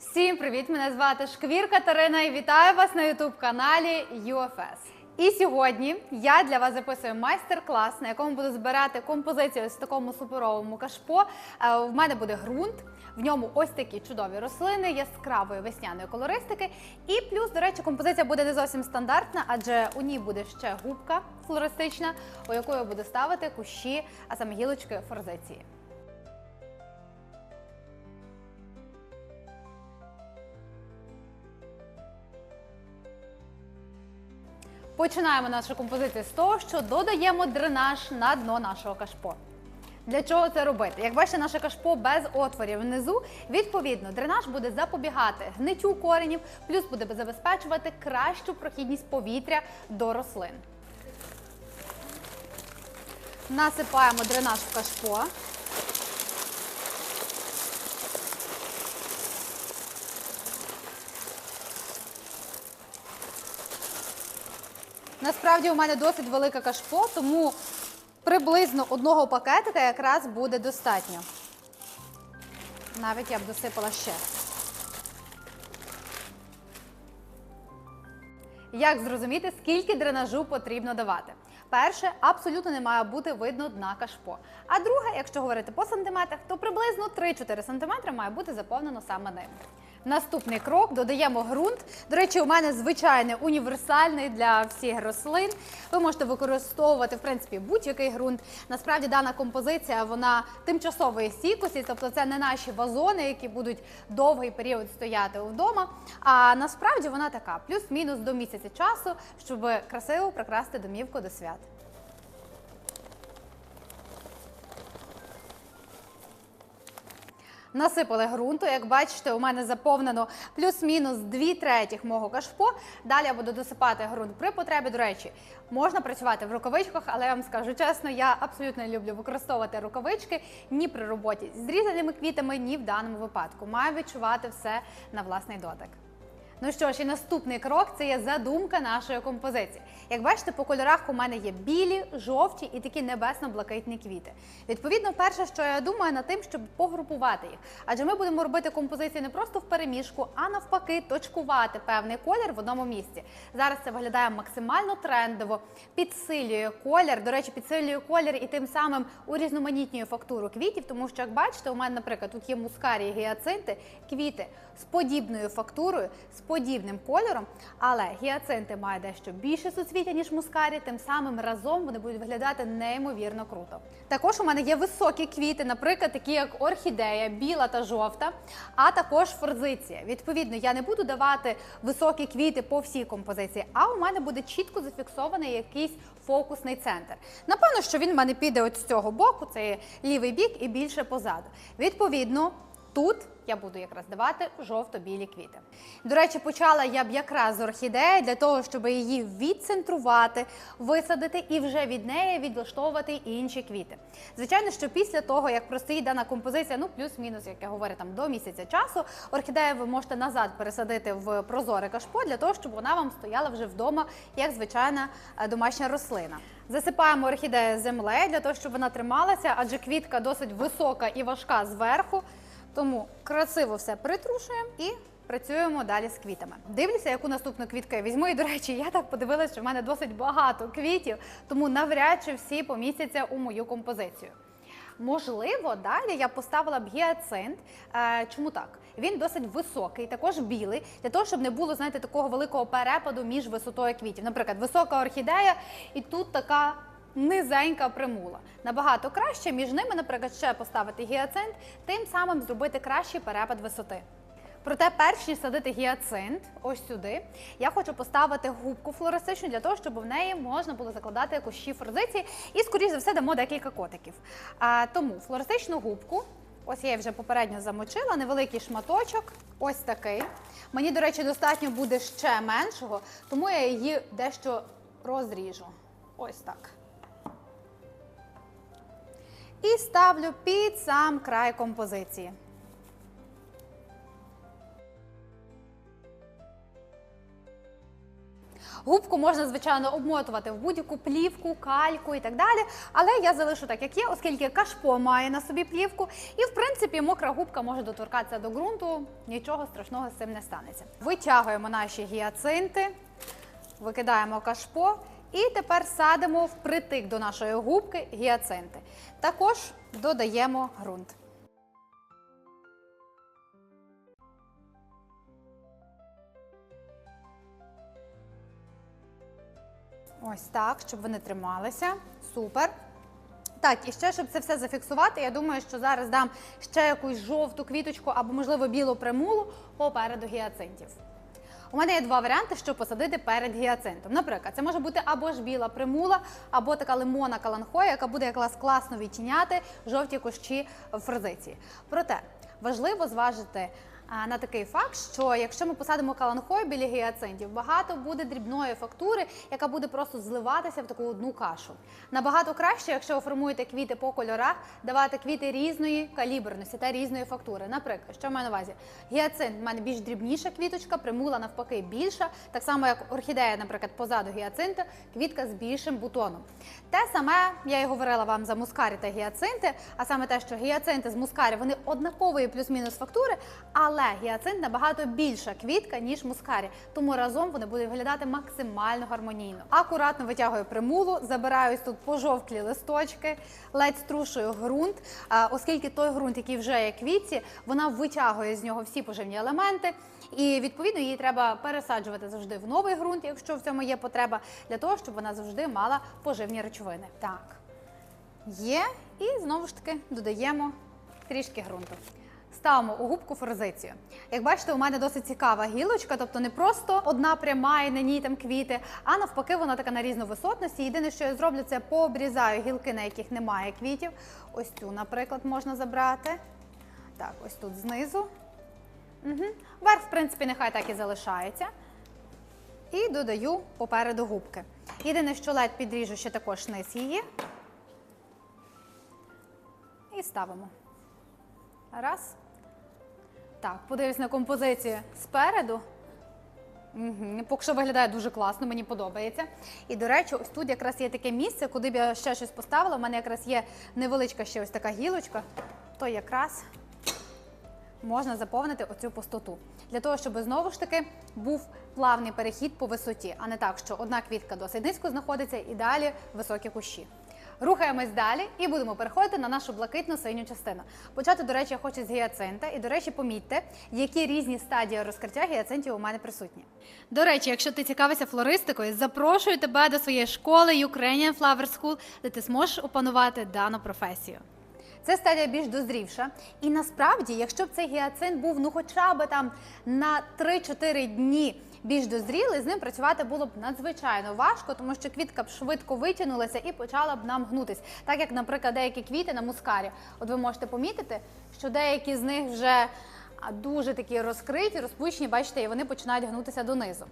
Всім привіт! Мене звати Шквір Катерина і вітаю вас на youtube каналі UFS. І сьогодні я для вас записую майстер-клас, на якому буду збирати композицію в такому суперовому кашпо. Е, В мене буде ґрунт, в ньому ось такі чудові рослини, яскравої весняної колористики. І плюс, до речі, композиція буде не зовсім стандартна, адже у ній буде ще губка флористична, у яку я буду ставити кущі, а саме гілочки форзиції. Починаємо нашу композицію з того, що додаємо дренаж на дно нашого кашпо. Для чого це робити? Як бачите, наше кашпо без отворів внизу. Відповідно, дренаж буде запобігати гниттю коренів, плюс буде забезпечувати кращу прохідність повітря до рослин. Насипаємо дренаж в кашпо. Насправді у мене досить велике кашпо, тому приблизно одного пакетика якраз буде достатньо. Навіть я б досипала ще. Як зрозуміти, скільки дренажу потрібно давати? Перше, абсолютно не має бути видно дна кашпо. А друге, якщо говорити по сантиметрах, то приблизно 3-4 см має бути заповнено саме ним. Наступний крок додаємо ґрунт. До речі, у мене звичайний універсальний для всіх рослин. Ви можете використовувати в принципі будь-який ґрунт. Насправді дана композиція вона тимчасової стійкості, тобто це не наші вазони, які будуть довгий період стояти вдома. А насправді вона така, плюс-мінус до місяця часу, щоб красиво прикрасти домівку до свят. Насипали ґрунту. Як бачите, у мене заповнено плюс-мінус 2 третіх мого кашпо. Далі я буду досипати ґрунт при потребі. До речі, можна працювати в рукавичках, але я вам скажу чесно, я абсолютно не люблю використовувати рукавички ні при роботі з зрізаними квітами, ні в даному випадку. Маю відчувати все на власний дотик. Ну що ж, і наступний крок це є задумка нашої композиції. Як бачите, по кольорах у мене є білі, жовті і такі небесно-блакитні квіти. Відповідно, перше, що я думаю, над тим, щоб погрупувати їх. Адже ми будемо робити композиції не просто в переміжку, а навпаки, точкувати певний колір в одному місці. Зараз це виглядає максимально трендово, підсилює колір. До речі, підсилює колір і тим самим урізноманітнює фактуру квітів, тому що, як бачите, у мене, наприклад, тут є мускарії гіацинти, квіти з подібною фактурою, з подібним кольором, але гіацинти мають дещо більше суцвіття, ніж мускарі, тим самим разом вони будуть виглядати неймовірно круто. Також у мене є високі квіти, наприклад, такі як орхідея, біла та жовта, а також форзиція. Відповідно, я не буду давати високі квіти по всій композиції, а у мене буде чітко зафіксований якийсь фокусний центр. Напевно, що він в мене піде от з цього боку, це є лівий бік і більше позаду. Відповідно, Тут я буду якраз давати жовто-білі квіти. До речі, почала я б якраз з орхідеї для того, щоб її відцентрувати, висадити і вже від неї відлаштовувати інші квіти. Звичайно, що після того, як простоїть дана композиція, ну плюс-мінус, як я говорю, там до місяця часу, орхідею ви можете назад пересадити в прозоре кашпо для того, щоб вона вам стояла вже вдома, як звичайна е, домашня рослина. Засипаємо орхідею землею для того, щоб вона трималася, адже квітка досить висока і важка зверху. Тому красиво все притрушуємо і працюємо далі з квітами. Дивлюся, яку наступну квітку я візьму. І, до речі, я так подивилася, що в мене досить багато квітів, тому навряд чи всі помістяться у мою композицію. Можливо, далі я поставила б гіацинт. Е, чому так? Він досить високий, також білий, для того, щоб не було, знаєте, такого великого перепаду між висотою квітів. Наприклад, висока орхідея, і тут така низенька примула. Набагато краще між ними, наприклад, ще поставити гіацинт, тим самим зробити кращий перепад висоти. Проте, перш ніж садити гіацинт, ось сюди, я хочу поставити губку флористичну для того, щоб в неї можна було закладати кущі форзиції і, скоріш за все, дамо декілька котиків. А, тому флористичну губку, ось я її вже попередньо замочила, невеликий шматочок, ось такий. Мені, до речі, достатньо буде ще меншого, тому я її дещо розріжу. Ось так. І ставлю під сам край композиції. Губку можна, звичайно, обмотувати в будь-яку плівку, кальку і так далі. Але я залишу так, як є, оскільки кашпо має на собі плівку, і в принципі мокра губка може доторкатися до ґрунту. Нічого страшного з цим не станеться. Витягуємо наші гіацинти, викидаємо кашпо. І тепер садимо впритик до нашої губки гіацинти. Також додаємо ґрунт. Ось так, щоб вони трималися. Супер. Так, і ще, щоб це все зафіксувати, я думаю, що зараз дам ще якусь жовту квіточку або, можливо, білу примулу попереду гіацинтів. У мене є два варіанти, що посадити перед гіацинтом. Наприклад, це може бути або ж біла примула, або така лимона каланхоя, яка буде якраз класно відтіняти жовті кущі форзиції. Проте важливо зважити на такий факт, що якщо ми посадимо каланхою біля гіацинтів, багато буде дрібної фактури, яка буде просто зливатися в таку одну кашу. Набагато краще, якщо ви формуєте квіти по кольорах, давати квіти різної каліберності та різної фактури. Наприклад, що маю на увазі? Гіацинт в мене більш дрібніша квіточка, примула навпаки більша, так само як орхідея, наприклад, позаду гіацинта, квітка з більшим бутоном. Те саме я і говорила вам за мускарі та гіацинти, а саме те, що гіацинти з мускарі вони однакової плюс-мінус фактури, але гіацинт набагато більша квітка, ніж мускарі. Тому разом вони будуть виглядати максимально гармонійно. Акуратно витягую примулу, забираю тут пожовклі листочки, ледь струшую ґрунт, оскільки той ґрунт, який вже є квітці, вона витягує з нього всі поживні елементи. І відповідно її треба пересаджувати завжди в новий ґрунт, якщо в цьому є потреба, для того, щоб вона завжди мала поживні речовини. Так, є, і знову ж таки додаємо трішки ґрунту. Ставимо у губку форзицію. Як бачите, у мене досить цікава гілочка, тобто не просто одна пряма і на ній там квіти, а навпаки, вона така на різновисотності. Єдине, що я зроблю, це пообрізаю гілки, на яких немає квітів. Ось цю, наприклад, можна забрати. Так, ось тут знизу. Угу. Верх, в принципі, нехай так і залишається. І додаю попереду губки. Єдине, що ледь підріжу ще також низ її. І ставимо. Раз. Так, подивись на композицію спереду. Угу. Поки що виглядає дуже класно, мені подобається. І, до речі, ось тут якраз є таке місце, куди б я ще щось поставила. У мене якраз є невеличка ще ось така гілочка, то якраз можна заповнити оцю пустоту. Для того, щоб знову ж таки був плавний перехід по висоті, а не так, що одна квітка досить низько знаходиться і далі високі кущі. Рухаємось далі і будемо переходити на нашу блакитну синю частину. Почати, до речі, я хочу з гіацинта. І, до речі, помітьте, які різні стадії розкриття гіацинтів у мене присутні. До речі, якщо ти цікавишся флористикою, запрошую тебе до своєї школи Ukrainian Flower School, де ти зможеш опанувати дану професію. Це стадія більш дозрівша. І насправді, якщо б цей гіацинт був ну хоча б там на 3-4 дні більш дозрілий, з ним працювати було б надзвичайно важко, тому що квітка б швидко витягнулася і почала б нам гнутись. Так як, наприклад, деякі квіти на мускарі. От ви можете помітити, що деякі з них вже дуже такі розкриті, розпущені, бачите, і вони починають гнутися донизу.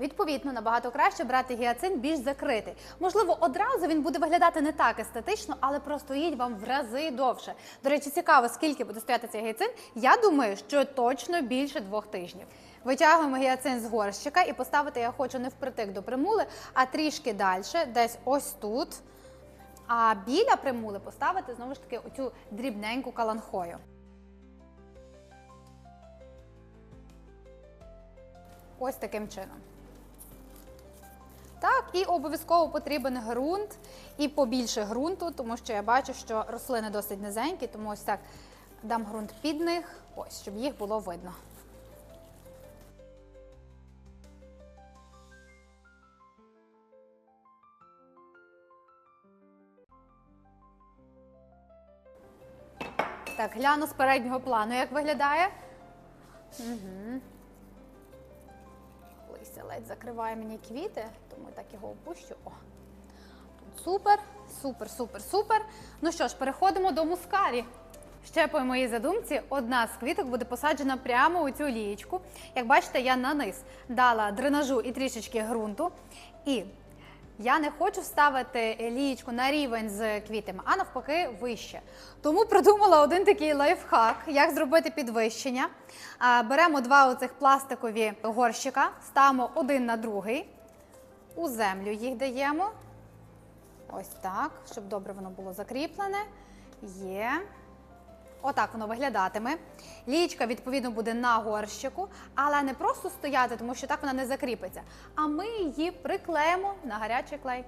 Відповідно, набагато краще брати гіацинт більш закритий. Можливо, одразу він буде виглядати не так естетично, але простоїть вам в рази довше. До речі, цікаво, скільки буде стояти цей гіацинт. Я думаю, що точно більше двох тижнів. Витягуємо гіацинт з горщика і поставити я хочу не впритик до примули, а трішки далі, десь ось тут. А біля примули поставити знову ж таки оцю дрібненьку каланхою. Ось таким чином. Так, і обов'язково потрібен ґрунт і побільше ґрунту, тому що я бачу, що рослини досить низенькі, тому ось так дам ґрунт під них, ось, щоб їх було видно. Так, гляну з переднього плану, як виглядає. Угу. Листя ледь закриває мені квіти, тому так його опущу. О. Супер, супер, супер, супер. Ну що ж, переходимо до мускарі. Ще по моїй задумці, одна з квіток буде посаджена прямо у цю лієчку. Як бачите, я на низ дала дренажу і трішечки ґрунту. І я не хочу ставити лієчку на рівень з квітами, а навпаки вище. Тому придумала один такий лайфхак, як зробити підвищення. Беремо два оцих пластикові горщика, ставимо один на другий. у землю їх даємо. Ось так, щоб добре воно було закріплене. Є. Отак воно виглядатиме. Лічка, відповідно, буде на горщику, але не просто стояти, тому що так вона не закріпиться. А ми її приклеїмо на гарячий клей.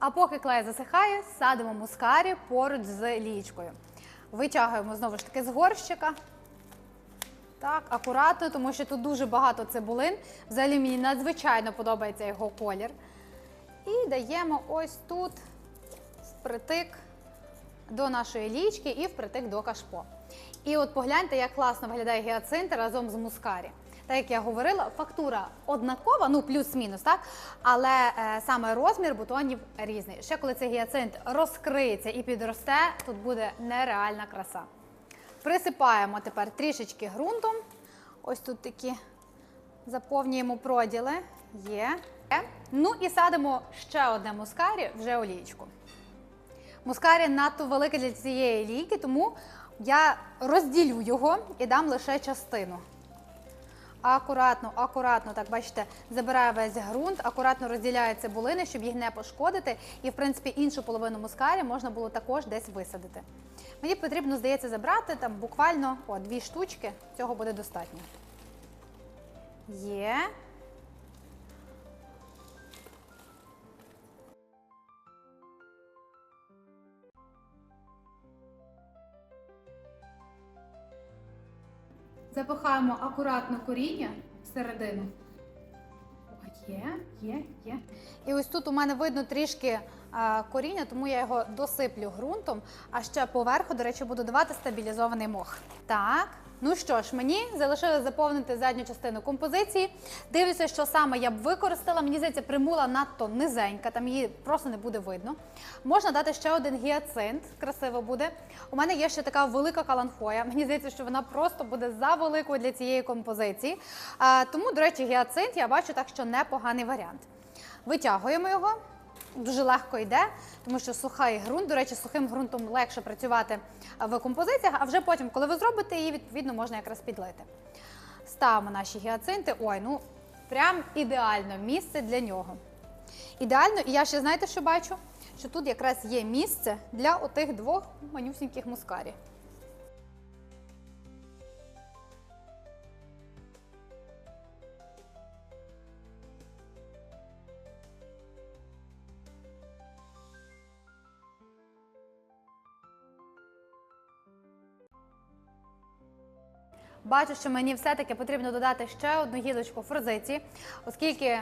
А поки клей засихає, садимо мускарі поруч з лічкою. Витягуємо знову ж таки з горщика. Так, акуратно, тому що тут дуже багато цибулин. Взагалі мені надзвичайно подобається його колір. І даємо ось тут впритик до нашої лічки і впритик до кашпо. І от погляньте, як класно виглядає гіацинт разом з мускарі. Так як я говорила, фактура однакова, ну плюс-мінус, так? Але е, саме розмір бутонів різний. Ще коли цей гіацинт розкриється і підросте, тут буде нереальна краса. Присипаємо тепер трішечки ґрунтом. Ось тут такі заповнюємо проділи. Є. Ну і садимо ще одне мускарі вже олійку. Мускарі надто велике для цієї лійки, тому я розділю його і дам лише частину. Акуратно, акуратно, так бачите, забирає весь ґрунт, акуратно розділяє цибулини, щоб їх не пошкодити. І, в принципі, іншу половину мускарі можна було також десь висадити. Мені потрібно, здається, забрати там буквально о, дві штучки, цього буде достатньо. Є. Запихаємо акуратно коріння всередину. Є, є, є. І ось тут у мене видно трішки а, коріння, тому я його досиплю ґрунтом, а ще поверху, до речі, буду давати стабілізований мох. Так. Ну що ж, мені залишилось заповнити задню частину композиції. Дивлюся, що саме я б використала. Мені здається, примула надто низенька, там її просто не буде видно. Можна дати ще один гіацинт, красиво буде. У мене є ще така велика каланхоя. Мені здається, що вона просто буде за великою для цієї композиції. Тому, до речі, гіацинт я бачу так, що непоганий варіант. Витягуємо його. Дуже легко йде, тому що сухий ґрунт, до речі, сухим ґрунтом легше працювати в композиціях, а вже потім, коли ви зробите її, відповідно, можна якраз підлити. Ставимо наші гіацинти. Ой, ну прям ідеально місце для нього. Ідеально, і я ще знаєте, що бачу? Що тут якраз є місце для отих двох манюсіньких мускарів. Бачу, що мені все-таки потрібно додати ще одну гілочку форзиці, оскільки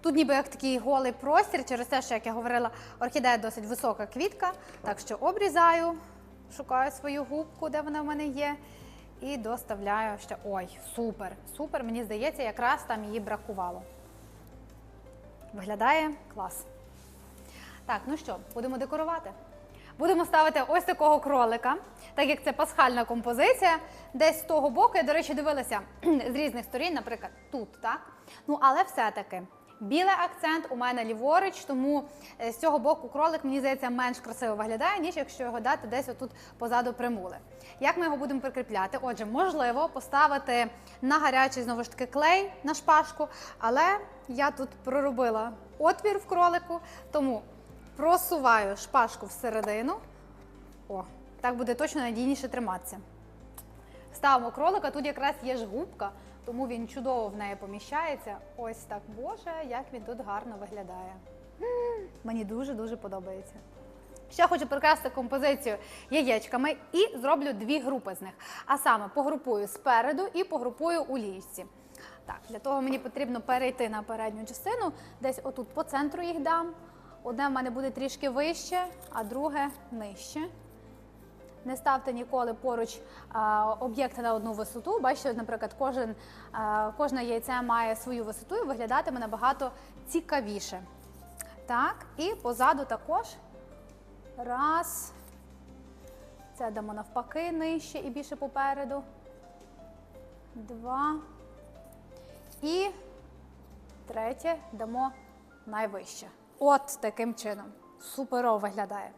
тут ніби як такий голий простір, через те, що, як я говорила, орхідея досить висока квітка. Так що обрізаю, шукаю свою губку, де вона в мене є, і доставляю ще. Ой, супер! Супер! Мені здається, якраз там її бракувало. Виглядає клас. Так, ну що, будемо декорувати. Будемо ставити ось такого кролика, так як це пасхальна композиція. Десь з того боку, я, до речі, дивилася з різних сторін, наприклад, тут, так? Ну, але все-таки білий акцент у мене ліворуч, тому е, з цього боку кролик, мені здається, менш красиво виглядає, ніж якщо його дати десь отут позаду примули. Як ми його будемо прикріпляти? Отже, можливо, поставити на гарячий знову ж таки клей на шпажку, але я тут проробила отвір в кролику, тому просуваю шпажку всередину. О, так буде точно надійніше триматися. Ставимо кролика, тут якраз є ж губка, тому він чудово в неї поміщається. Ось так, боже, як він тут гарно виглядає. Мені дуже-дуже подобається. Ще хочу прикрасти композицію яєчками і зроблю дві групи з них. А саме погрупую спереду і погрупую у ліжці. Так, для того мені потрібно перейти на передню частину, десь отут по центру їх дам. Одне в мене буде трішки вище, а друге нижче. Не ставте ніколи поруч об'єкти на одну висоту. Бачите, наприклад, кожен, кожне яйце має свою висоту і виглядатиме набагато цікавіше. Так, і позаду також. Раз. Це дамо навпаки нижче і більше попереду. два. І третє дамо найвище. От таким чином. Суперово виглядає.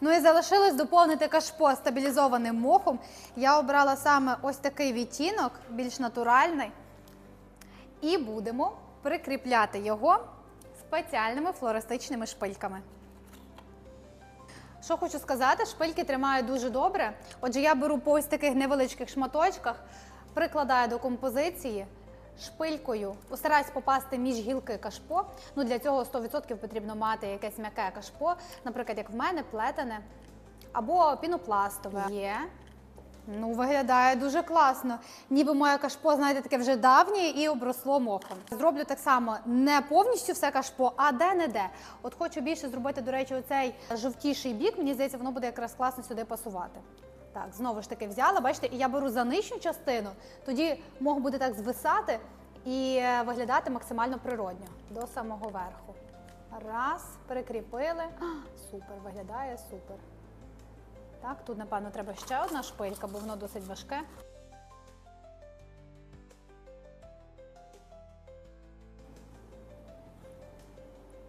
Ну і залишилось доповнити кашпо стабілізованим мохом. Я обрала саме ось такий відтінок, більш натуральний. І будемо прикріпляти його спеціальними флористичними шпильками. Що хочу сказати, шпильки тримають дуже добре. Отже, я беру по ось таких невеличких шматочках, прикладаю до композиції шпилькою, постараюсь попасти між гілки кашпо. Ну для цього 100% потрібно мати якесь м'яке кашпо, наприклад, як в мене, плетене або пінопластове. Є. Ну, виглядає дуже класно. Ніби моє кашпо, знаєте, таке вже давнє і обросло мохом. Зроблю так само не повністю все кашпо, а де-не-де. От хочу більше зробити, до речі, оцей жовтіший бік. Мені здається, воно буде якраз класно сюди пасувати. Так, знову ж таки взяла, бачите, і я беру за нижню частину, тоді мог буде так звисати і е, виглядати максимально природньо до самого верху. Раз, прикріпили. А, супер, виглядає супер. Так, тут, напевно, треба ще одна шпилька, бо воно досить важке.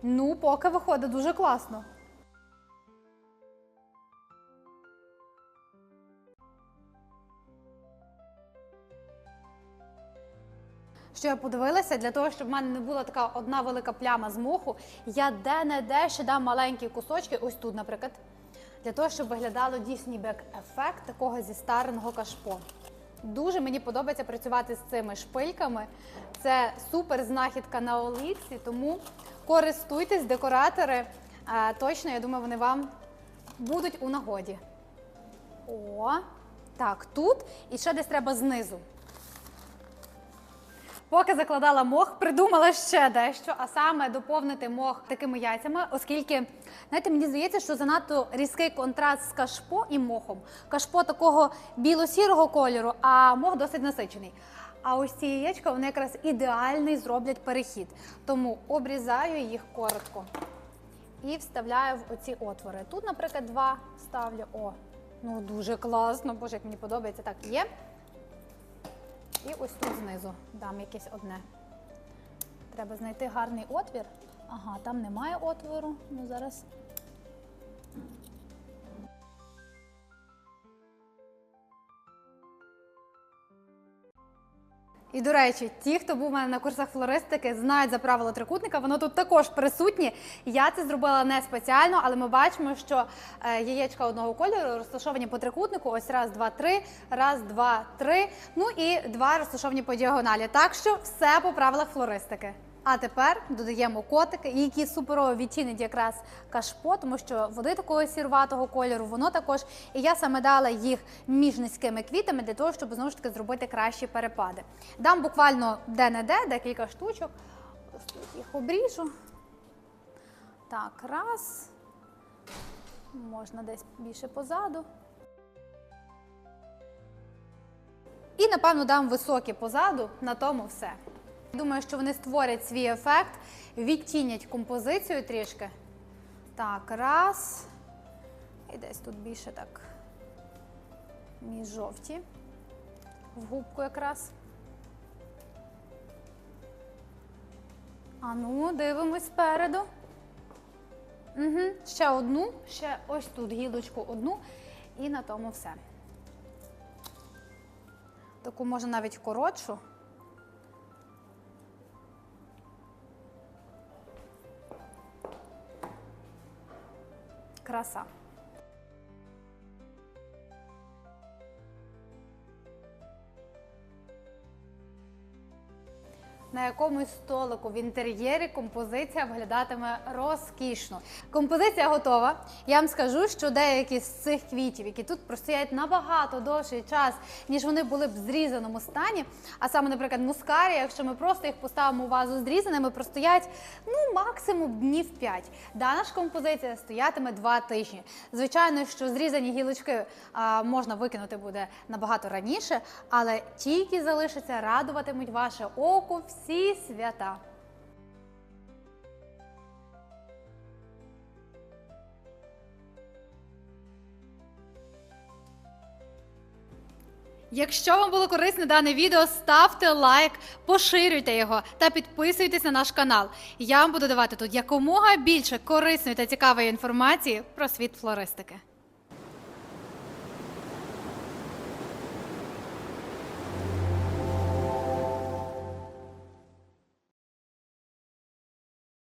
Ну, поки виходить дуже класно. Що я подивилася, для того, щоб в мене не була така одна велика пляма з моху, я де-не-де ще дам маленькі кусочки, ось тут, наприклад, для того, щоб виглядало дійсно ніби як ефект такого зістареного кашпо. Дуже мені подобається працювати з цими шпильками. Це супер знахідка на олівці, тому користуйтесь, декоратори. Е, Точно, я думаю, вони вам будуть у нагоді. О, так, тут і ще десь треба знизу. Поки закладала мох, придумала ще дещо, а саме доповнити мох такими яйцями, оскільки, знаєте, мені здається, що занадто різкий контраст з кашпо і мохом. Кашпо такого біло-сірого кольору, а мох досить насичений. А ось ці яєчка вони якраз ідеальний зроблять перехід. Тому обрізаю їх коротко і вставляю в оці отвори. Тут, наприклад, два ставлю. О, ну дуже класно, боже, як мені подобається. Так, є. І ось тут знизу дам якесь одне. Треба знайти гарний отвір. Ага, там немає отвору. Ну зараз. І до речі, ті, хто був у мене на курсах флористики, знають за правило трикутника, воно тут також присутнє. Я це зробила не спеціально, але ми бачимо, що е, яєчка одного кольору розташовані по трикутнику. Ось раз, два, три, раз, два, три. Ну і два розташовані по діагоналі. Так що все по правилах флористики. А тепер додаємо котики, які суперово відтінять якраз кашпо, тому що води такого сірватого кольору, воно також. І я саме дала їх між низькими квітами для того, щоб знову ж таки зробити кращі перепади. Дам буквально де-не-де, декілька штучок. Тут їх обріжу. Так, раз. Можна десь більше позаду. І, напевно, дам високі позаду, на тому все. Думаю, що вони створять свій ефект, відтінять композицію трішки. Так, раз. І десь тут більше так. Між жовті. В губку якраз. А ну, дивимось спереду. Угу. Ще одну, ще ось тут гілочку одну. І на тому все. Таку можна навіть коротшу. Краса. На якомусь столику в інтер'єрі композиція виглядатиме розкішно. Композиція готова. Я вам скажу, що деякі з цих квітів, які тут простоять набагато довший час, ніж вони були б в зрізаному стані. А саме, наприклад, мускарія, якщо ми просто їх поставимо у вазу зрізаними, простоять ну максимум днів 5. Дана ж композиція стоятиме 2 тижні. Звичайно, що зрізані гілочки а, можна викинути буде набагато раніше, але тільки залишаться, радуватимуть ваше око всі свята. Якщо вам було корисне дане відео, ставте лайк, поширюйте його та підписуйтесь на наш канал. Я вам буду давати тут якомога більше корисної та цікавої інформації про світ флористики.